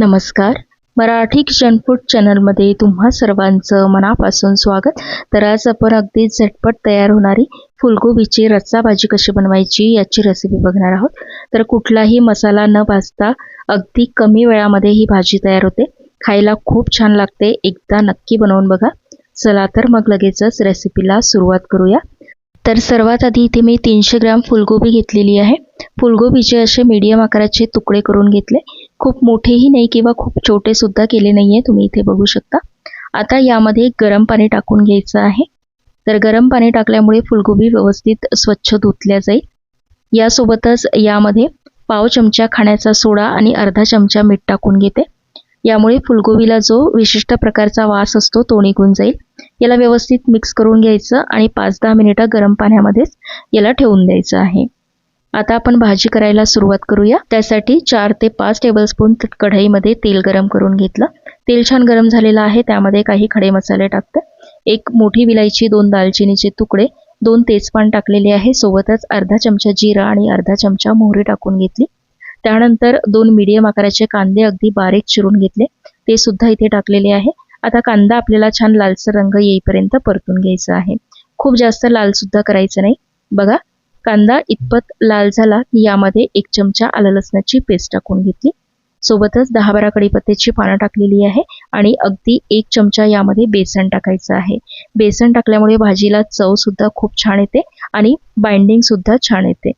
नमस्कार. Marathi kitchen food चॅनलमध्ये तुम्हा सर्वांचं मनापासून स्वागत. तर आज आपण अगदी झटपट तयार होणारी फुलगोबीची रस्सा भाजी कशी बनवायची याची रेसिपी बघणार आहोत. तर कुठलाही मसाला न भाजता अगदी कमी वेळामध्ये ही भाजी तयार होते. खायला खूप छान लागते. एकदा नक्की बनवून बघा. चला तर मग लगेचच रेसिपीला सुरुवात करूया. तर सर्वात आधी इथे मी तीनशे ग्रॅम फुलगोबी घेतलेली आहे. फुलगोबीचे असे मीडियम आकाराचे तुकडे करून घेतले. खूप मोठेही नाही किंवा खूप छोटेसुद्धा केले नाही आहे तुम्ही इथे बघू शकता. आता यामध्ये गरम पाणी टाकून घ्यायचं आहे. तर गरम पाणी टाकल्यामुळे फुलगोबी व्यवस्थित स्वच्छ धुतल्या जाईल. यासोबतच यामध्ये पाव चमचा खाण्याचा सोडा आणि अर्धा चमचा मीठ टाकून घेते. यामुळे फुलगोबीला जो विशिष्ट प्रकारचा वास असतो तो निघून जाईल. याला व्यवस्थित मिक्स करून घ्यायचं आणि पाच दहा मिनिटं गरम पाण्यामध्येच याला ठेवून द्यायचं आहे. आता आपण भाजी करायला सुरुवात करूया. त्यासाठी चार ते पाच टेबलस्पून कढईमध्ये तेल गरम करून घेतलं. तेल छान गरम झालेलं आहे त्यामध्ये काही खडे मसाले टाकते. एक मोठी विलायची दोन दालचिनीचे तुकडे दोन तेजपान टाकलेले आहे. सोबतच अर्धा चमचा जिरा आणि अर्धा चमचा मोहरी टाकून घेतली. त्यानंतर दोन मीडियम आकाराचे कांदे अगदी बारीक चिरून घेतले. ते सुद्धा इथे टाकलेले आहे. आता कांदा आपल्याला छान लालसर रंग येईपर्यंत परतून घ्यायचा आहे. खूप जास्त लाल सुद्धा करायचं नाही. बघा कांदा इतपत लाल झाला की यामध्ये एक चमचा आलं लसणाची पेस्ट टाकून घेतली. सोबतच दहा बारा कडीपत्त्याची पानं टाकलेली आहे आणि अगदी एक चमचा यामध्ये बेसन टाकायचं आहे. बेसन टाकल्यामुळे भाजीला चव सुद्धा खूप छान येते आणि बाइंडिंग सुद्धा छान येते.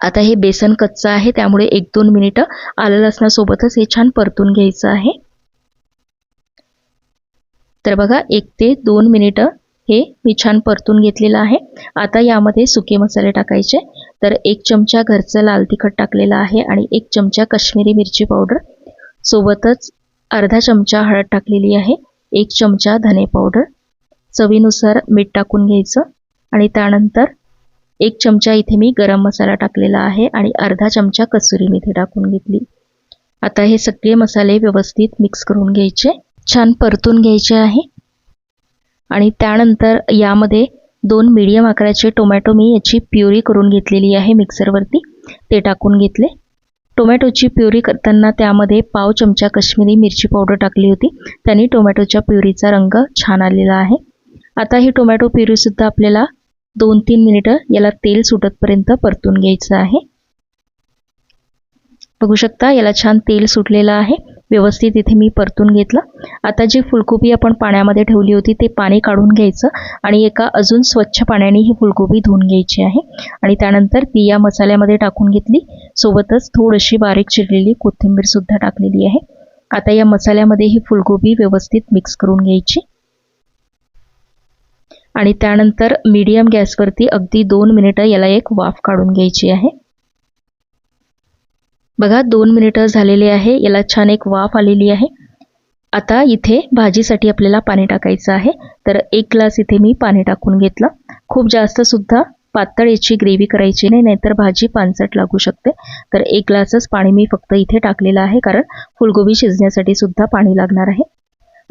आता हे बेसन कच्चं आहे त्यामुळे एक दोन मिनिटं आलं लसणासोबतच हे छान परतून घ्यायचं आहे. तर बघा एक ते दोन मिनिटं हे मी छान परतून घेतलेलं आहे. आता यामध्ये सुके मसाले टाकायचे. तर एक चमचा घरचं लाल तिखट टाकलेलं आहे आणि एक चमचा कश्मीरी मिरची पावडर. सोबतच अर्धा चमचा हळद टाकलेली आहे. एक चमचा धने पावडर. चवीनुसार मीठ टाकून घ्यायचं. आणि त्यानंतर एक चमचा इथे मी गरम मसाला टाकलेला आहे आणि अर्धा चमचा कसुरी मेथी टाकून घेतली. आता हे सगळे मसाले व्यवस्थित मिक्स करून घ्यायचे. छान परतून घ्यायचे आहे. आणि त्यानंतर यामध्ये दोन मीडियम आकाराचे टोमॅटो मी याची प्युरी करून घेतलेली आहे मिक्सरवरती ते टाकून घेतले. टोमॅटोची प्युरी करताना त्यामध्ये पाव चमचा कश्मीरी मिरची पावडर टाकली होती. त्यांनी टोमॅटोच्या प्युरीचा रंग छान आलेला आहे. आता ही टोमॅटो प्युरीसुद्धा आपल्याला दोन तीन मिनिटं याला तेल सुटतपर्यंत परतून घ्यायचं आहे. बघू शकता याला छान तेल सुटलेलं आहे. व्यवस्थित इथे मी परतून घेतलं. आता जी फुलकोबी आपण पाण्यामध्ये ठेवली होती ते पाणी काढून घ्यायचं आणि एका अजून स्वच्छ पाण्याने ही फुलकोबी धुवून घ्यायची आहे. आणि त्यानंतर ती या मसाल्यामध्ये टाकून घेतली. सोबतच थोडीशी बारीक चिरलेली कोथिंबीरसुद्धा टाकलेली आहे. आता या मसाल्यामध्ये ही फुलकोबी व्यवस्थित मिक्स करून घ्यायची. आणि त्यानंतर मीडियम गॅसवरती अगदी दोन मिनिटं याला एक वाफ काढून घ्यायची आहे. बघा दोन मिनिटं झालेले आहे. याला छान एक वाफ आलेली आहे. आता इथे भाजीसाठी आपल्याला पाणी टाकायचं आहे. तर एक ग्लास इथे मी पाणी टाकून घेतलं. खूप जास्त सुद्धा पातळ याची ग्रेव्ही करायची नाही नाहीतर भाजी पानसट लागू शकते. तर एक ग्लासच पाणी मी फक्त इथे टाकलेलं आहे कारण फुलगोबी शिजण्यासाठी सुद्धा पाणी लागणार आहे.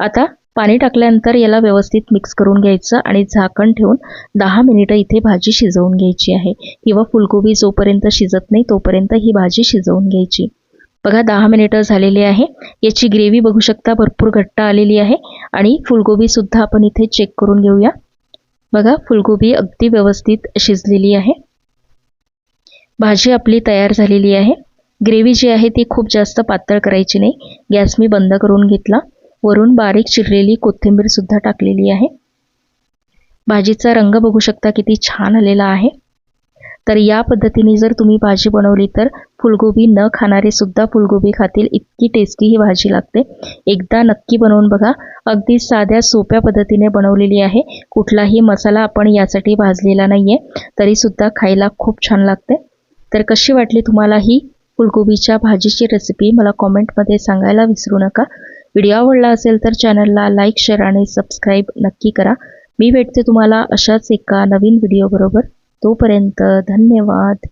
आता पाणी टाकल्यानंतर याला व्यवस्थित मिक्स करून घ्यायचं आणि झाकण ठेवून दहा मिनिटं इथे भाजी शिजवून घ्यायची आहे. किंवा फुलकोबी जोपर्यंत शिजत नाही तोपर्यंत ही भाजी शिजवून घ्यायची. बघा दहा मिनिटं झालेली आहे. याची ग्रेव्ही बघू शकता भरपूर घट्ट आलेली आहे. आणि फुलगोबीसुद्धा आपण इथे चेक करून घेऊया. बघा फुलगोबी अगदी व्यवस्थित शिजलेली आहे. भाजी आपली तयार झालेली आहे. ग्रेव्ही जी आहे ती खूप जास्त पातळ करायची नाही. गॅस मी बंद करून घेतला. वरून बारीक चिरलेली कोथिंबीर सुद्धा टाकलेली आहे. भाजीचा रंग बघू शकता किती छान आलेला आहे. तर या पद्धतीने जर तुम्ही भाजी बनवली तर फुलगोबी न खाणारे सुद्धा फुलगोबी खातील. इतकी टेस्टी ही भाजी लागते. एकदा नक्की बनवून बघा. अगदी साध्या सोप्या पद्धतीने बनवलेली आहे. कुठलाही मसाला आपण यासाठी भाजलेला नाही आहे तरीसुद्धा खायला खूप छान लागते. तर कशी वाटली तुम्हाला ही फुलगोबीच्या भाजीची रेसिपी मला कॉमेंटमध्ये सांगायला विसरू नका. व्हिडिओ आवडला असेल तर चॅनलला लाईक शेअर आणि सबस्क्राईब नक्की करा. मी भेटते तुम्हाला अशाच एका नवीन व्हिडिओबरोबर तोपर्यंत धन्यवाद.